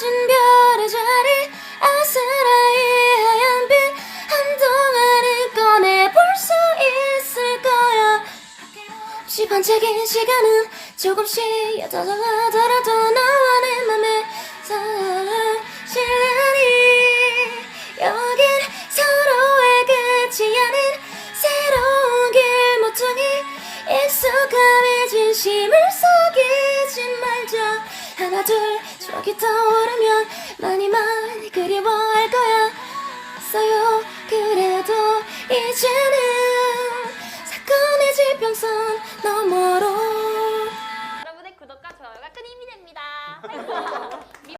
꺼진 별의 자리 아스라이 하얀 빛 한동안은 꺼내볼 수 있을 거야. 혹시 반짝이는 시간은 조금씩 옅어져가더라도 너와 내 맘에 사실하니 여긴 서로의 끝이 아닌 새로운 길 모퉁이 익숙함에 진심을 속이지 말자 하나 둘. 추억이 떠오르면 많이 많이 그리워할 거야. 써요. 그래도 이제는 사건의 지평선 너머로. 여러분의 구독과 좋아요가 큰 힘이 됩니다.